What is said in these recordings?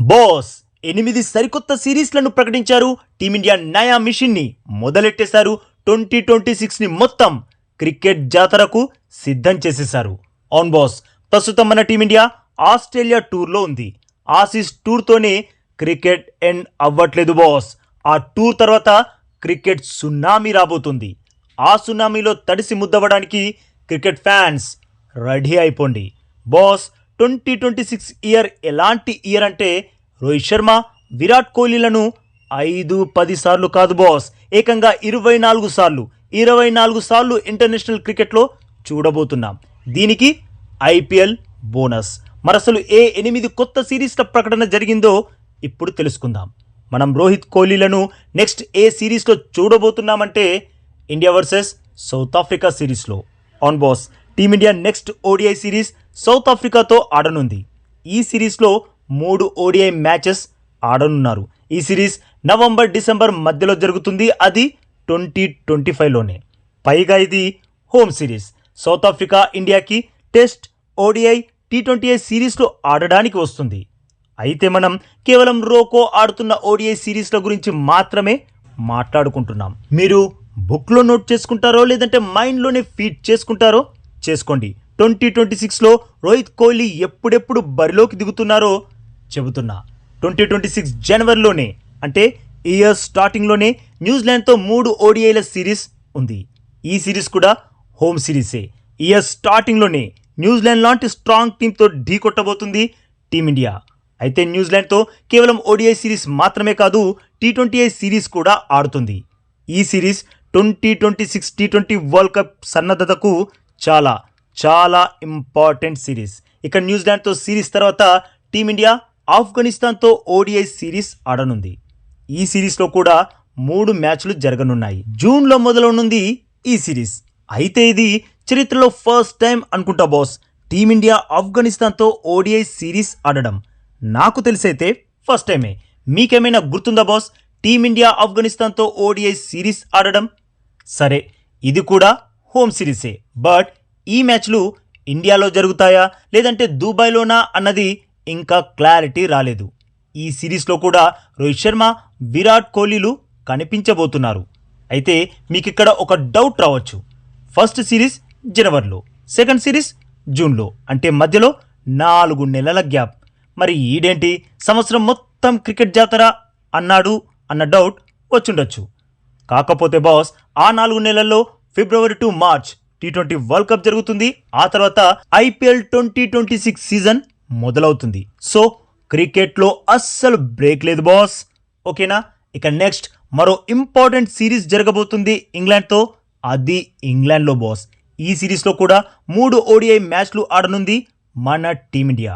Boss ఎనిమిది సరికొత్త సిరీస్లను ప్రకటించారు. టీమిండియా నయా మిషన్ని మొదలెట్టేశారు. ట్వంటీ ట్వంటీ సిక్స్ని మొత్తం క్రికెట్ జాతరకు సిద్ధం చేసేశారు. ఆన్ బాస్ ప్రస్తుతం మన టీమిండియా ఆస్ట్రేలియా టూర్లో ఉంది. ఆసీస్ టూర్తోనే క్రికెట్ ఎండ్ అవ్వట్లేదు బాస్. ఆ టూర్ తర్వాత క్రికెట్ సునామీ రాబోతుంది. ఆ సునామీలో తడిసి ముద్దవడానికి క్రికెట్ ఫ్యాన్స్ రెడీ అయిపోండి. Boss twenty twenty six year ఎలాంటి ఇయర్ అంటే రోహిత్ శర్మ విరాట్ కోహ్లీలను ఐదు పది సార్లు కాదు బాస్. ఏకంగా ఇరవై నాలుగు సార్లు ఇరవై నాలుగు సార్లు ఇంటర్నేషనల్ క్రికెట్లో చూడబోతున్నాం. దీనికి ఐపీఎల్ బోనస్. మరసలు ఏ ఎనిమిది కొత్త సిరీస్ల ప్రకటన జరిగిందో ఇప్పుడు తెలుసుకుందాం. మనం రోహిత్ కోహ్లీలను నెక్స్ట్ ఏ సిరీస్లో చూడబోతున్నామంటే ఇండియా వర్సెస్ సౌత్ ఆఫ్రికా సిరీస్లో. On boss team India next ODI series South ఆఫ్రికాతో ఆడనుంది. ఈ సిరీస్లో మూడు ఓడిఐ మ్యాచెస్ ఆడనున్నారు. ఈ సిరీస్ నవంబర్ డిసెంబర్ మధ్యలో జరుగుతుంది. అది ట్వంటీ ట్వంటీ ఫైవ్లోనే. పైగా ఇది హోమ్ సిరీస్. సౌత్ ఆఫ్రికా ఇండియాకి test ODI T twenty I సిరీస్లో ఆడడానికి వస్తుంది. అయితే మనం కేవలం రోకో ఆడుతున్న ఓడిఐ సిరీస్ల గురించి మాత్రమే మాట్లాడుకుంటున్నాం. మీరు బుక్లో నోట్ చేసుకుంటారో లేదంటే మైండ్లోనే ఫీడ్ చేసుకుంటారో చేసుకోండి. ట్వంటీ ట్వంటీ సిక్స్లో రోహిత్ కోహ్లీ ఎప్పుడెప్పుడు బరిలోకి దిగుతున్నారో చెబుతున్నా. ట్వంటీ ట్వంటీ సిక్స్ జనవరిలోనే అంటే ఇయర్ స్టార్టింగ్లోనే న్యూజిలాండ్తో మూడు ఓడిఐల సిరీస్ ఉంది. ఈ సిరీస్ కూడా హోమ్ సిరీసే. ఇయర్ స్టార్టింగ్లోనే న్యూజిలాండ్ లాంటి స్ట్రాంగ్ టీంతో ఢీ కొట్టబోతుంది టీమిండియా. అయితే న్యూజిలాండ్తో కేవలం ఓడిఐ సిరీస్ మాత్రమే కాదు టీ ట్వంటీ ఐ సిరీస్ కూడా ఆడుతుంది. ఈ series twenty twenty six T twenty world cup సన్నద్ధతకు చాలా చాలా ఇంపార్టెంట్ సిరీస్ ఇక న్యూజిలాండ్తో సిరీస్ తర్వాత టీమిండియా ఆఫ్ఘనిస్తాన్తో ఓడిఐ సిరీస్ ఆడనుంది. ఈ సిరీస్లో కూడా మూడు మ్యాచ్లు జరగనున్నాయి. జూన్లో మొదలవనుంది ఈ సిరీస్ అయితే ఇది చరిత్రలో ఫస్ట్ టైం అనుకుంటా బాస్ టీమిండియా ఆఫ్ఘనిస్తాన్తో ఓడిఐ సిరీస్ ఆడడం. నాకు తెలిసైతే ఫస్ట్ టైమే మీకేమైనా గుర్తుందా బాస్ టీమిండియా ఆఫ్ఘనిస్తాన్తో ఓడిఐ సిరీస్ ఆడడం? సరే ఇది కూడా హోమ్ సిరీసే బట్ ఈ మ్యాచ్లు ఇండియాలో జరుగుతాయా? లేదంటే దుబాయ్లోనా? అన్నది ఇంకా క్లారిటీ రాలేదు. ఈ సిరీస్లో కూడా రోహిత్ శర్మ విరాట్ కోహ్లీలు కనిపించబోతున్నారు. అయితే మీకు ఇక్కడ ఒక డౌట్ రావచ్చు. ఫస్ట్ సిరీస్ జనవరిలో సెకండ్ సిరీస్ జూన్లో అంటే మధ్యలో నాలుగు నెలల గ్యాప్. మరి ఈడేంటి? సంవత్సరం మొత్తం క్రికెట్ జాతర అన్నాడు అన్న డౌట్ వచ్చుండొచ్చు. కాకపోతే బాస్ ఆ నాలుగు నెలల్లో ఫిబ్రవరి to March T twenty world cup జరుగుతుంది. ఆ తర్వాత IPL twenty twenty six season మొదలవుతుంది. సో క్రికెట్లో అస్సలు బ్రేక్ లేదు బాస్ ఓకేనా ఇక నెక్స్ట్ మరో ఇంపార్టెంట్ సిరీస్ జరగబోతుంది ఇంగ్లాండ్తో. అది ఇంగ్లాండ్లో బాస్ ఈ సిరీస్లో కూడా మూడు ఓడిఐ మ్యాచ్లు ఆడనుంది మన టీమిండియా.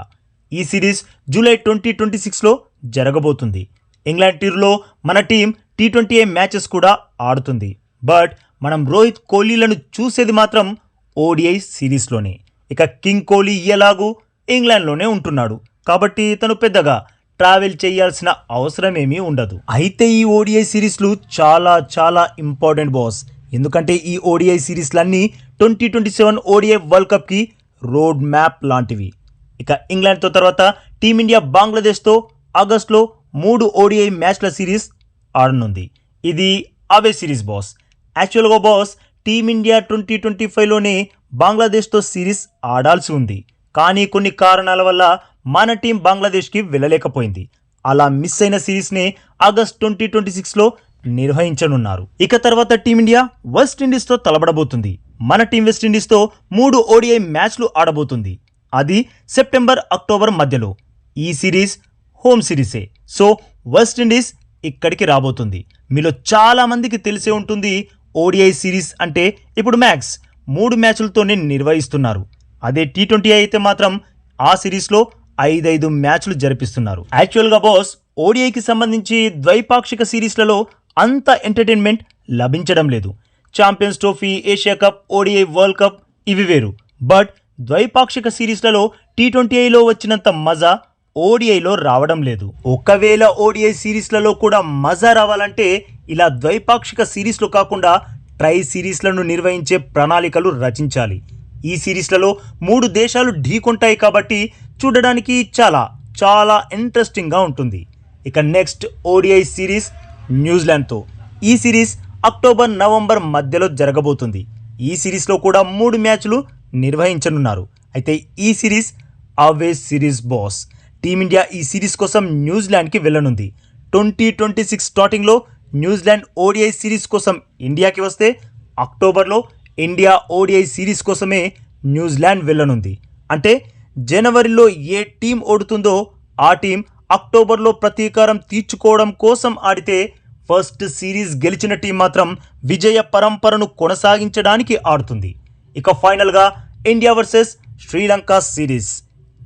ఈ సిరీస్ జూలై ట్వంటీ ట్వంటీ సిక్స్లో జరగబోతుంది. ఇంగ్లాండ్ టీర్లో మన టీం టీ ట్వంటీ ఏ మ్యాచెస్ కూడా ఆడుతుంది. బట్ మనం రోహిత్ కోహ్లీలను చూసేది మాత్రం ఓడిఐ సిరీస్లోనే. ఇక కింగ్ కోహ్లీ ఎలాగూ ఇంగ్లాండ్లోనే ఉంటున్నాడు. కాబట్టి తను పెద్దగా ట్రావెల్ చేయాల్సిన అవసరమేమీ ఉండదు. అయితే ఈ ఓడిఐ సిరీస్లు చాలా చాలా ఇంపార్టెంట్ బాస్. ఎందుకంటే ఈ ODI సిరీస్లన్నీ twenty twenty seven ODI world కప్కి road map లాంటివి. ఇక ఇంగ్లాండ్తో తర్వాత టీమిండియా బంగ్లాదేశ్తో ఆగస్టులో మూడు ఓడిఐ మ్యాచ్ల సిరీస్ ఆడనుంది. ఇది అవే సిరీస్ బాస్. యాక్చువల్గా boss team India twenty twenty ఫైవ్లోనే బంగ్లాదేశ్తో సిరీస్ ఆడాల్సి ఉంది. కానీ కొన్ని కారణాల వల్ల మన టీం బంగ్లాదేశ్కి వెళ్ళలేకపోయింది. అలా మిస్ అయిన సిరీస్ని ఆగస్ట్ ట్వంటీ ట్వంటీ సిక్స్లో నిర్వహించనున్నారు. ఇక తర్వాత టీమిండియా వెస్టిండీస్తో తలబడబోతుంది. మన టీం వెస్టిండీస్తో మూడు ఓడిఐ మ్యాచ్లు ఆడబోతుంది. అది సెప్టెంబర్ అక్టోబర్ మధ్యలో. ఈ సిరీస్ హోమ్ సిరీసే. సో వెస్టిండీస్ ఇక్కడికి రాబోతుంది. మీలో చాలామందికి తెలిసే ఉంటుంది ఓడిఐ సిరీస్ అంటే ఇప్పుడు మ్యాక్స్ మూడు మ్యాచ్లతోనే నిర్వహిస్తున్నారు. అదే టీ ట్వంటీ అయితే మాత్రం ఆ సిరీస్లో ఐదైదు మ్యాచ్లు జరిపిస్తున్నారు. యాక్చువల్గా బాస్ ఓడిఐకి సంబంధించి ద్వైపాక్షిక సిరీస్లలో అంత ఎంటర్టైన్మెంట్ లభించడం లేదు. Champions trophy Asia cup ODI world cup ఇవి వేరు. బట్ ద్వైపాక్షిక సిరీస్లలో టీ ట్వంటీ ఐలో వచ్చినంత మజా ఓడిఐలో రావడం లేదు. ఒకవేళ ఓడిఐ సిరీస్లలో కూడా మజా రావాలంటే ఇలా ద్వైపాక్షిక సిరీస్లు కాకుండా ట్రై సిరీస్లను నిర్వహించే ప్రణాళికలు రచించాలి. ఈ సిరీస్లలో మూడు దేశాలు ఢీకొంటాయి కాబట్టి చూడడానికి చాలా చాలా ఇంట్రెస్టింగ్గా ఉంటుంది. ఇక నెక్స్ట్ ఓడిఐ సిరీస్ న్యూజిలాండ్తో. ఈ సిరీస్ అక్టోబర్ నవంబర్ మధ్యలో జరగబోతుంది. ఈ సిరీస్లో కూడా మూడు మ్యాచ్లు నిర్వహించనున్నారు. అయితే ఈ series away series boss. Team India ఈ సిరీస్ కోసం న్యూజిలాండ్కి వెళ్ళనుంది. ట్వంటీ ట్వంటీ సిక్స్ స్టార్టింగ్లో న్యూజిలాండ్ ఓడిఐ సిరీస్ కోసం ఇండియాకి వస్తే అక్టోబర్లో ఇండియా ఓడిఐ సిరీస్ కోసమే న్యూజిలాండ్ వెళ్ళనుంది. అంటే జనవరిలో ఏ టీం ఓడుతుందో ఆ టీం అక్టోబర్లో ప్రతీకారం తీర్చుకోవడం కోసం ఆడితే ఫస్ట్ సిరీస్ గెలిచిన టీం మాత్రం విజయ పరంపరను కొనసాగించడానికి ఆడుతుంది. ఇక ఫైనల్గా ఇండియా వర్సెస్ శ్రీలంక సిరీస్.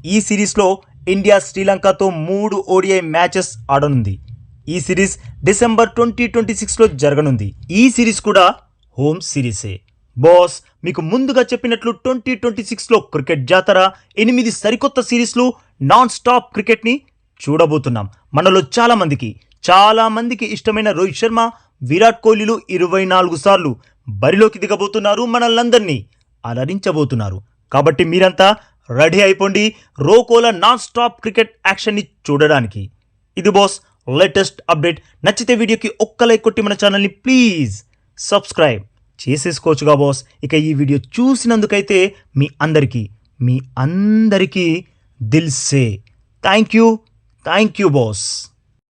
ఈ సిరీస్లో ఇండియా శ్రీలంకతో మూడు ఓడిఐ మ్యాచెస్ ఆడనుంది. ఈ సిరీస్ డిసెంబర్ ట్వంటీ ట్వంటీ సిక్స్లో జరగనుంది. ఈ సిరీస్ కూడా హోమ్ సిరీసే. బాస్ మీకు ముందుగా చెప్పినట్లు ట్వంటీ ట్వంటీ సిక్స్లో క్రికెట్ జాతర ఎనిమిది సరికొత్త సిరీస్లు నాన్ స్టాప్ క్రికెట్ని చూడబోతున్నాం. మనలో చాలామందికి చాలామందికి ఇష్టమైన రోహిత్ శర్మ విరాట్ కోహ్లీలు ఇరవై నాలుగు సార్లు బరిలోకి దిగబోతున్నారు మనల్నందరినీ అలరించబోతున్నారు. కాబట్టి మీరంతా రెడీ అయిపోండి రోకోల నాన్ స్టాప్ క్రికెట్ యాక్షన్ని చూడడానికి. ఇది బాస్ లేటెస్ట్ అప్డేట్ నచ్చితే వీడియోకి ఒక్క లైక్ కొట్టి మన ఛానల్ని ప్లీజ్ సబ్స్క్రైబ్ చేసేసుకోవచ్చుగా బాస్ ఇక ఈ వీడియో చూసినందుకైతే మీ అందరికీ మీ అందరికీ దిల్సే thank you thank you boss